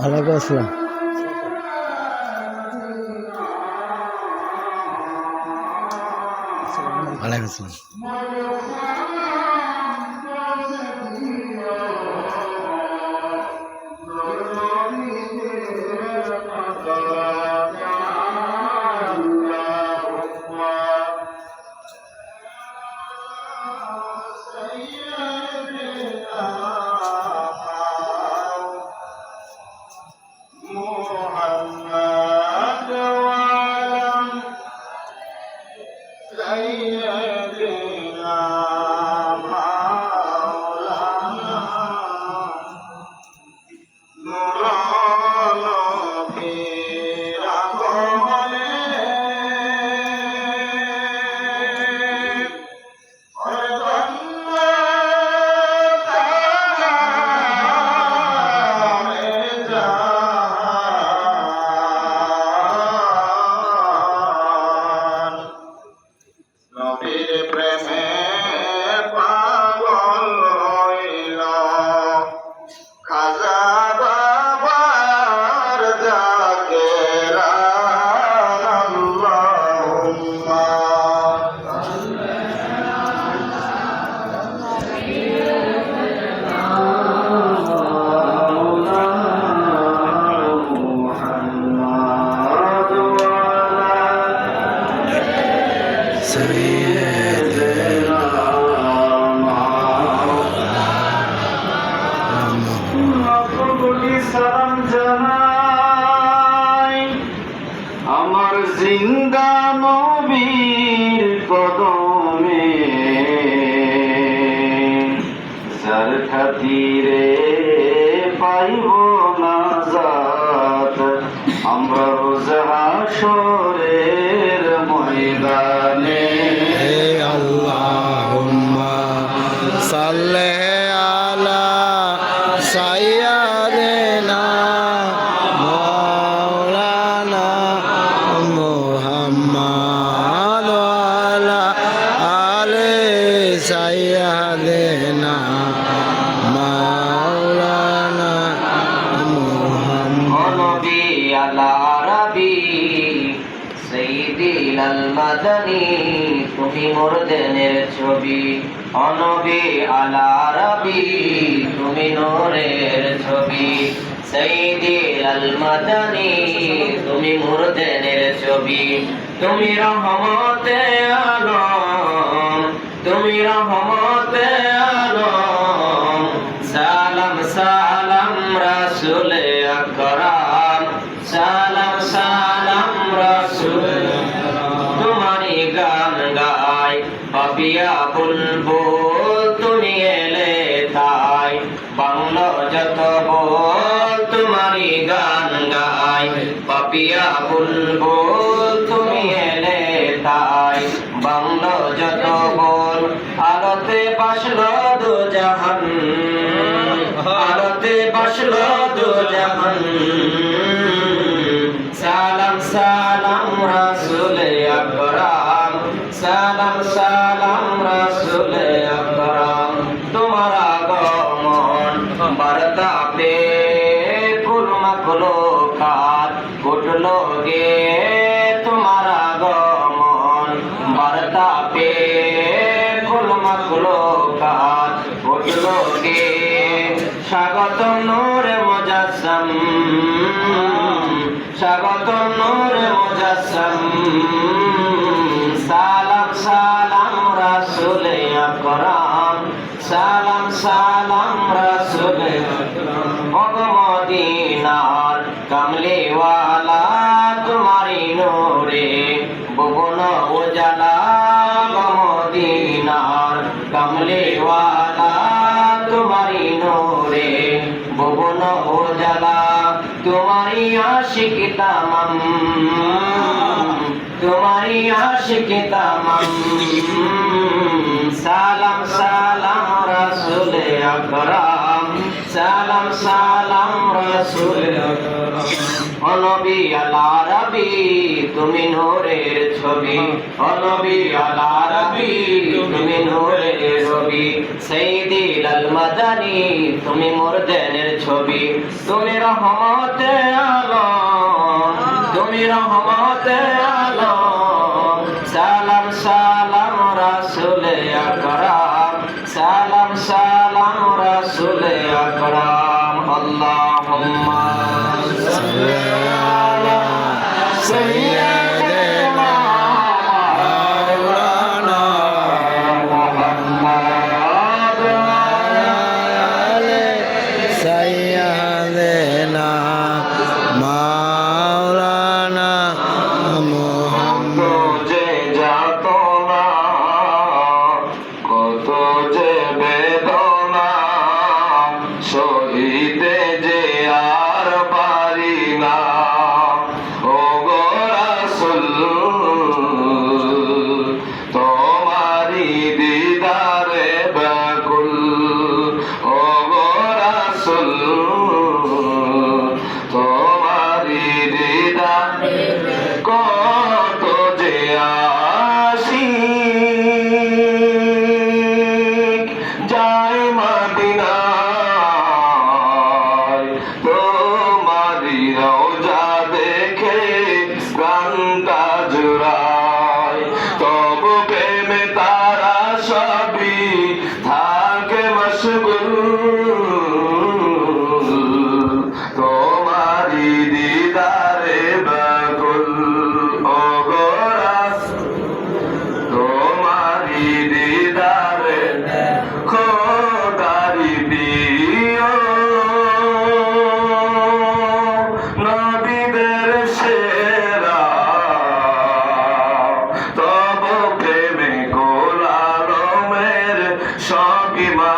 ওয়ালাইকুম আসসালাম ওয়ালাইকুম আসসালাম। side. তুমি মোর দেনের ছবি তুমি রহমতে আলম তুমি রহম পাপিয়া বলব kita salam salam rasul akram salam salam rasul অনবী রবি, তুমি নোরের ছবি। অনবি আল্লাহ রবি, তুমি নোরের ছবি। সেইদি লাল মাদানি তুমি মোর দেনের ছবি। তুমি রহমতে আলম তুমি রহমতে বিমা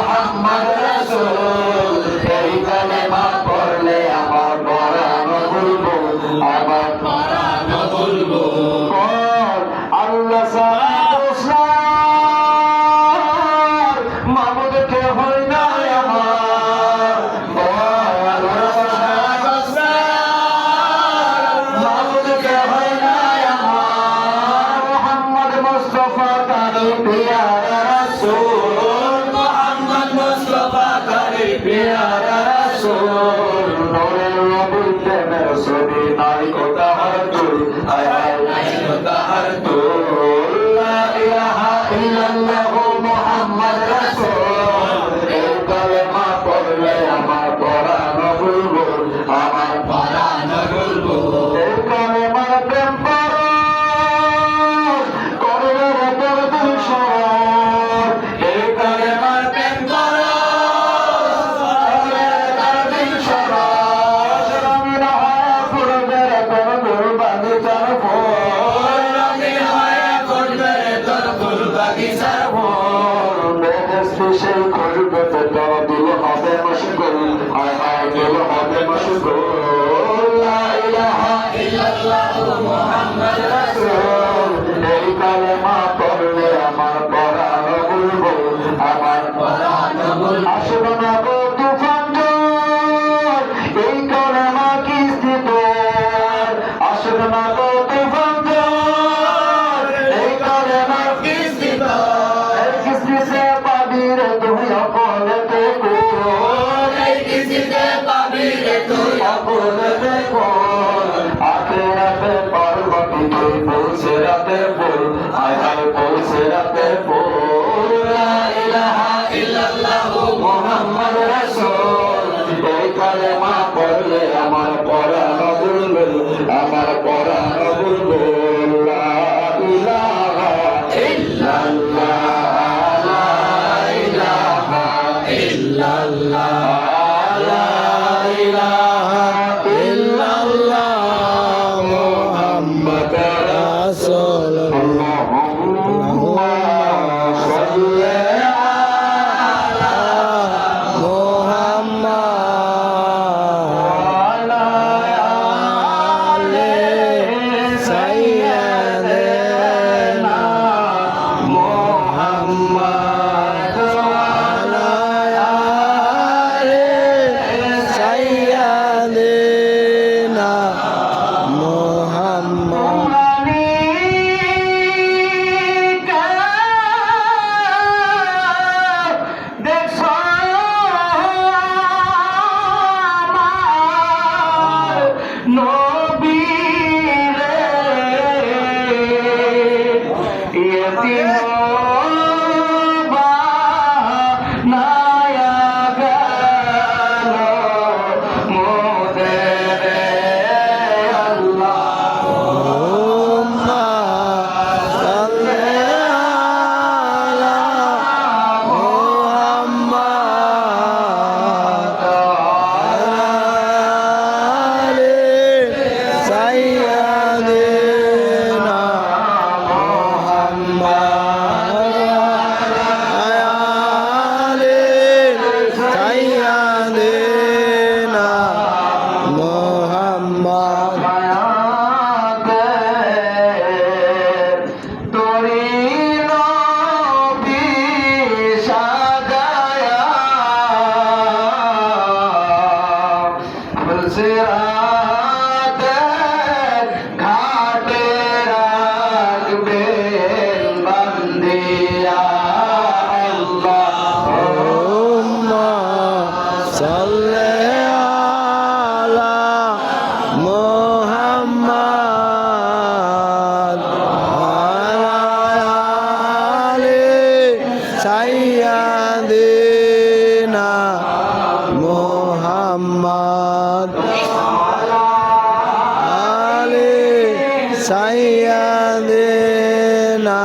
মোহাম্মদ রাসূল পৌঁছে রাতে বল আয় হায় পৌঁছে রাতে বল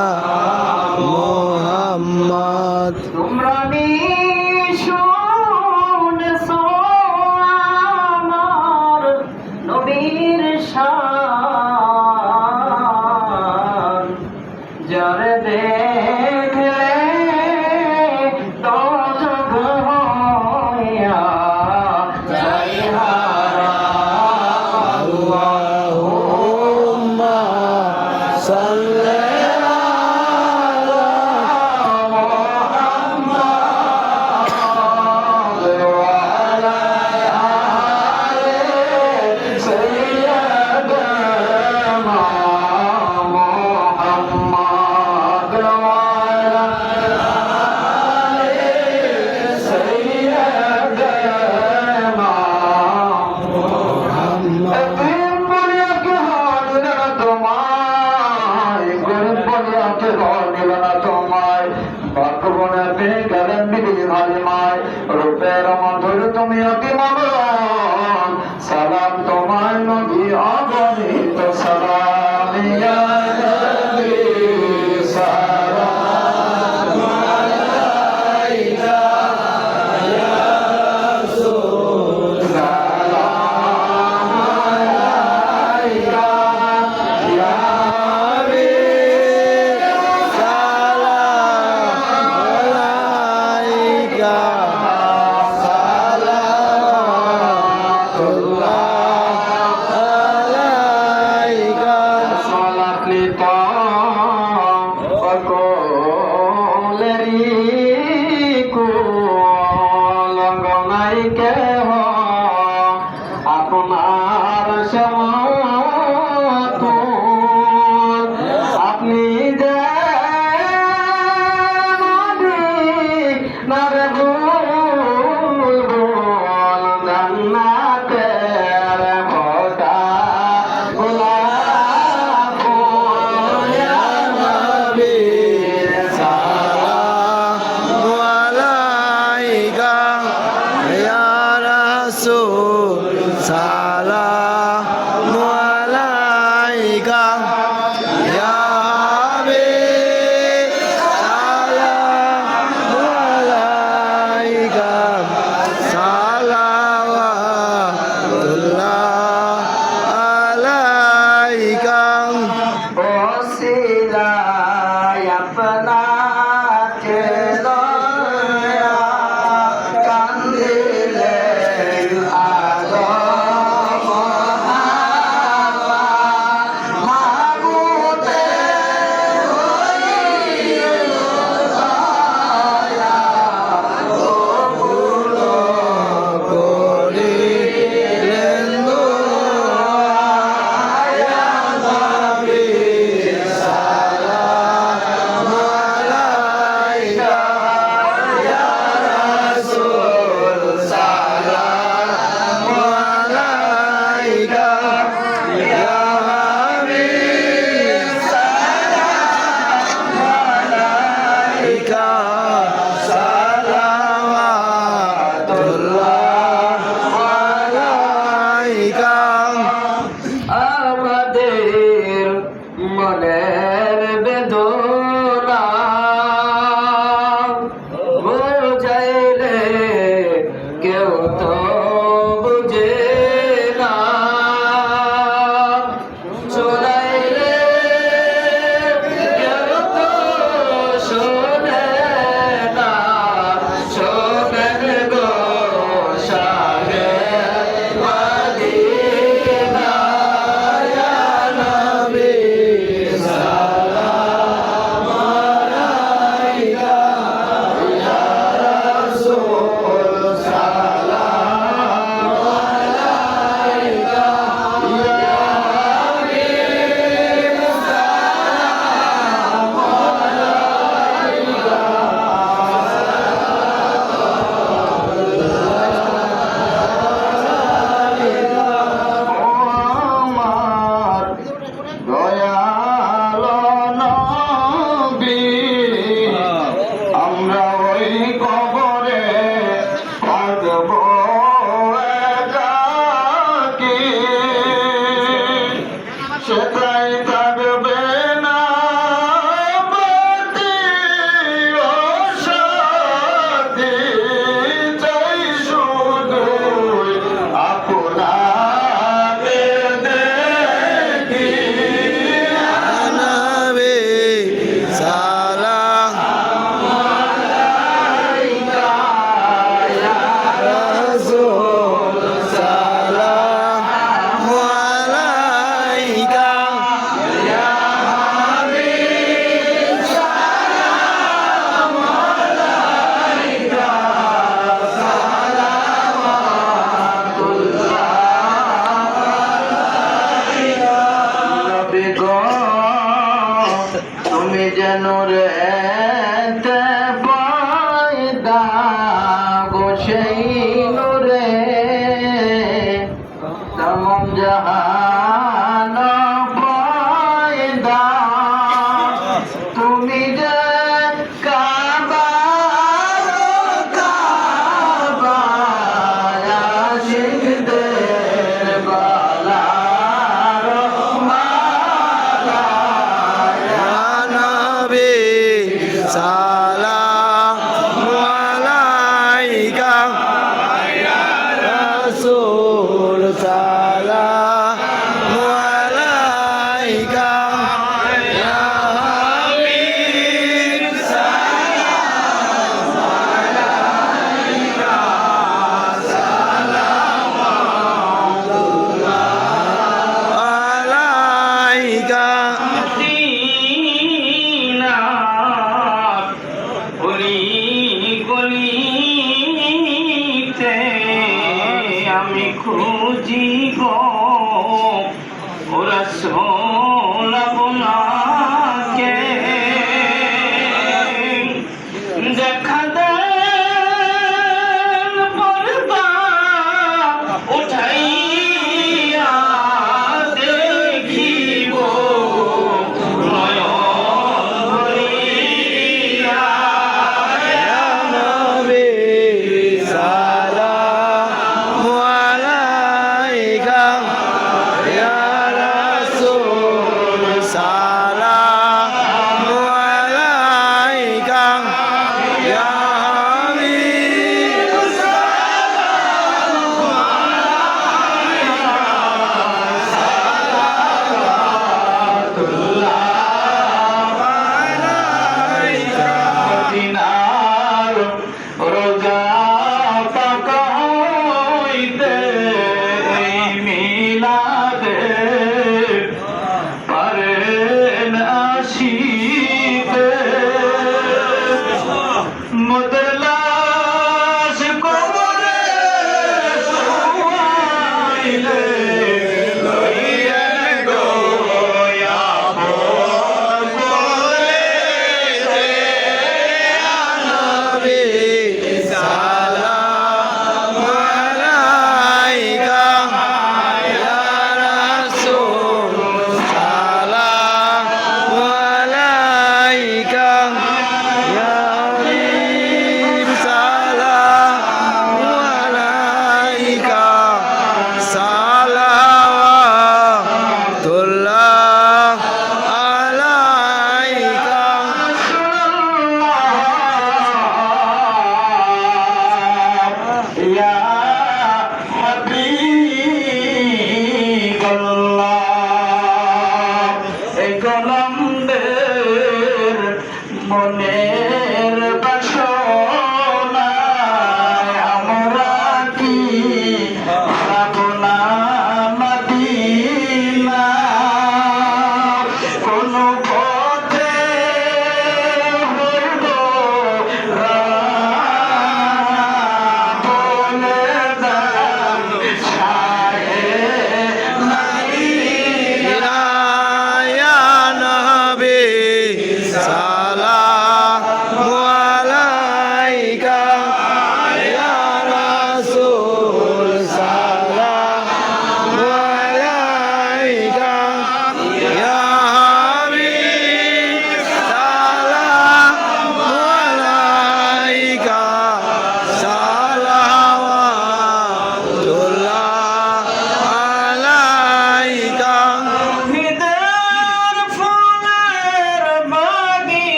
Ah. Oh, Pasamos.